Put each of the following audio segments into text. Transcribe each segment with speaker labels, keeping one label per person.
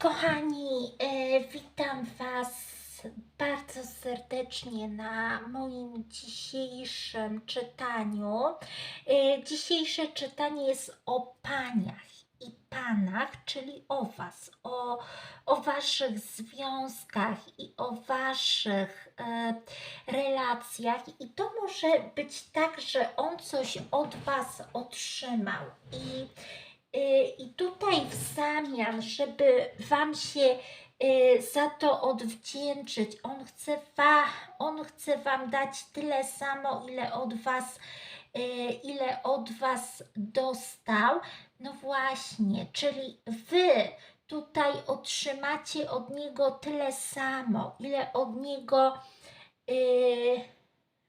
Speaker 1: Kochani, e, witam Was bardzo serdecznie na moim dzisiejszym czytaniu. E, dzisiejsze czytanie jest o paniach i panach, czyli o Was, o, o Waszych związkach i o Waszych e, relacjach. I to może być tak, że on coś od Was otrzymał i I tutaj w zamian, żeby Wam się y, za to odwdzięczyć, On chce, wa, on chce Wam dać tyle samo, ile od Was, y, ile od Was dostał. No właśnie, czyli Wy tutaj otrzymacie od Niego tyle samo, ile od Niego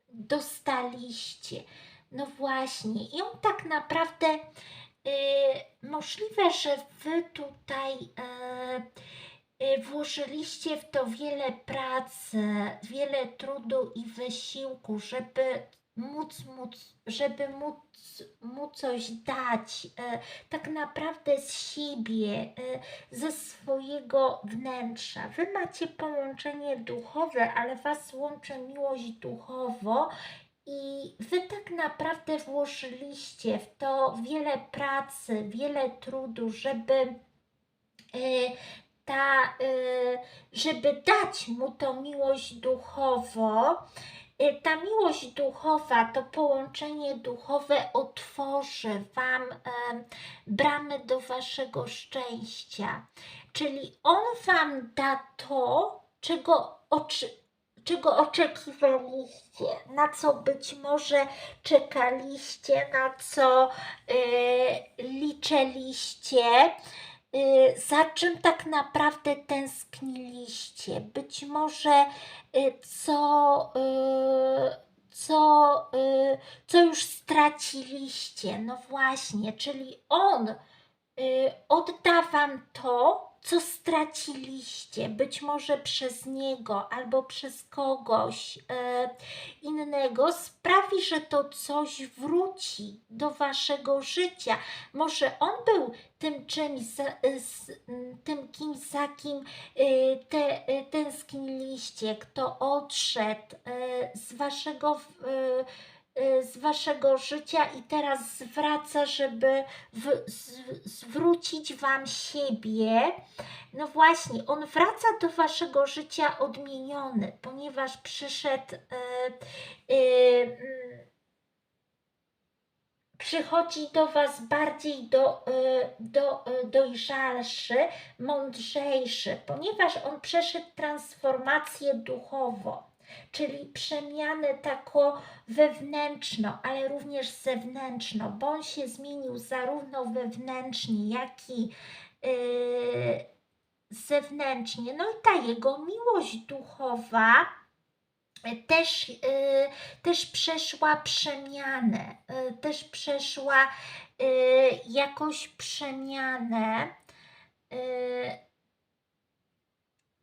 Speaker 1: dostaliście. No właśnie, i On tak naprawdę Y, możliwe, że Wy tutaj y, y, włożyliście w to wiele pracy, wiele trudu i wysiłku, żeby móc, móc żeby móc mu coś dać, tak naprawdę z siebie, ze swojego wnętrza. Wy macie połączenie duchowe, ale Was łączy miłość duchowo i wy tak naprawdę włożyliście w to wiele pracy, wiele trudu, żeby e, ta, e, żeby dać mu tą miłość duchową. E, ta miłość duchowa, to połączenie duchowe otworzy Wam bramy do Waszego szczęścia. Czyli On Wam da to, czego oczy, czego oczekiwaliście, na co być może czekaliście, na co y, liczyliście, y, za czym tak naprawdę tęskniliście. Być może y, co, co, co już straciliście. No właśnie, czyli on odda wam to, co straciliście, być może przez niego albo przez kogoś e, innego, sprawi, że to coś wróci do waszego życia. Może on był tym czymś, za, z, tym kimś, za kim e, te, e, tęskniliście, kto odszedł e, z waszego. E, Y, z waszego życia i teraz zwraca, żeby w, z, zwrócić wam siebie. No właśnie, on wraca do waszego życia odmieniony, ponieważ przyszedł. Yy, yy, przychodzi do Was bardziej do, do, dojrzalszy, mądrzejszy, ponieważ on przeszedł transformację duchową czyli przemianę taką wewnętrzną, ale również zewnętrzną, bo on się zmienił zarówno wewnętrznie, jak i yy, zewnętrznie. No i ta jego miłość duchowa też, yy, też przeszła przemianę, yy, też przeszła yy, jakąś przemianę. Yy,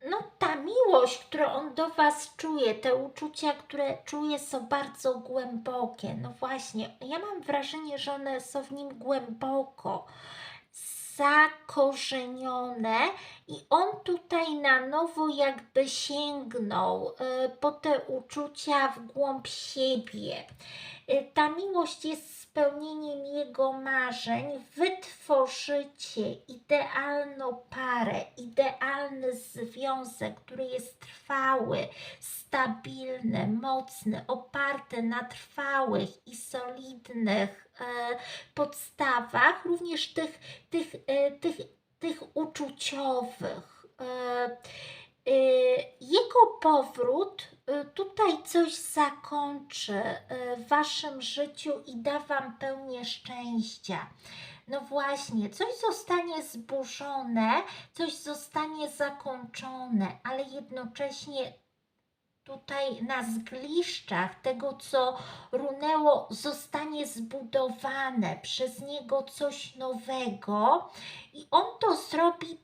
Speaker 1: no ta miłość, którą on do Was czuje, te uczucia, które czuje są bardzo głębokie. No właśnie, ja mam wrażenie, że one są w nim głęboko zakorzenione i on tutaj na nowo jakby sięgnął y, po te uczucia w głąb siebie. Y, ta miłość jest spełnieniem jego marzeń. Wytworzycie idealną parę, idealny związek, który jest trwały, stabilny, mocny, oparty na trwałych i solidnych podstawach, również tych, tych, e, tych, tych uczuciowych. E, jego powrót tutaj coś zakończy w waszym życiu i da wam pełnię szczęścia. No właśnie, coś zostanie zburzone, coś zostanie zakończone, ale jednocześnie tutaj na zgliszczach tego, co runęło, zostanie zbudowane przez niego coś nowego i on to zrobi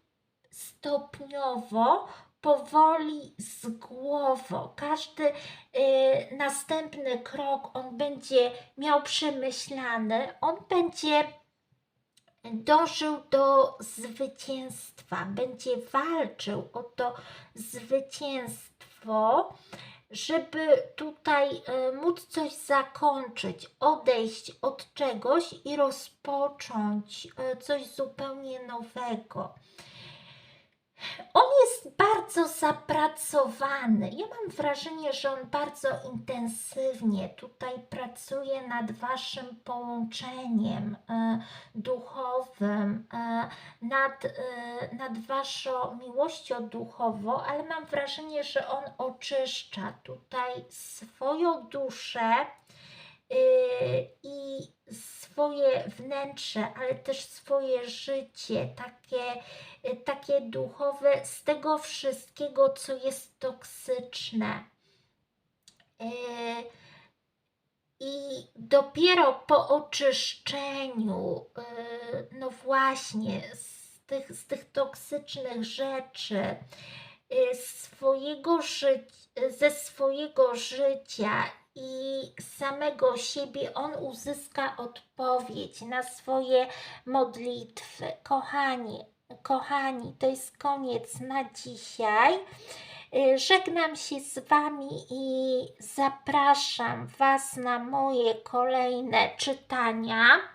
Speaker 1: stopniowo, powoli z głową. Każdy y, następny krok on będzie miał przemyślany, on będzie dążył do zwycięstwa, będzie walczył o to zwycięstwo, żeby tutaj e, móc coś zakończyć, odejść od czegoś i rozpocząć e, coś zupełnie nowego. On jest bardzo zapracowany. Ja mam wrażenie, że on bardzo intensywnie tutaj pracuje nad waszym połączeniem e, duchowym, e, nad, e, nad waszą miłością duchową, ale mam wrażenie, że on oczyszcza tutaj swoją duszę y, swoje wnętrze, ale też swoje życie, takie, y, takie duchowe, z tego wszystkiego, co jest toksyczne. Y, I dopiero po oczyszczeniu, y, no właśnie, z tych, z tych toksycznych rzeczy, swojego ży- ze swojego życia i samego siebie on uzyska odpowiedź na swoje modlitwy. Kochani, kochani, to jest koniec na dzisiaj. Y, Żegnam się z Wami i zapraszam Was na moje kolejne czytania.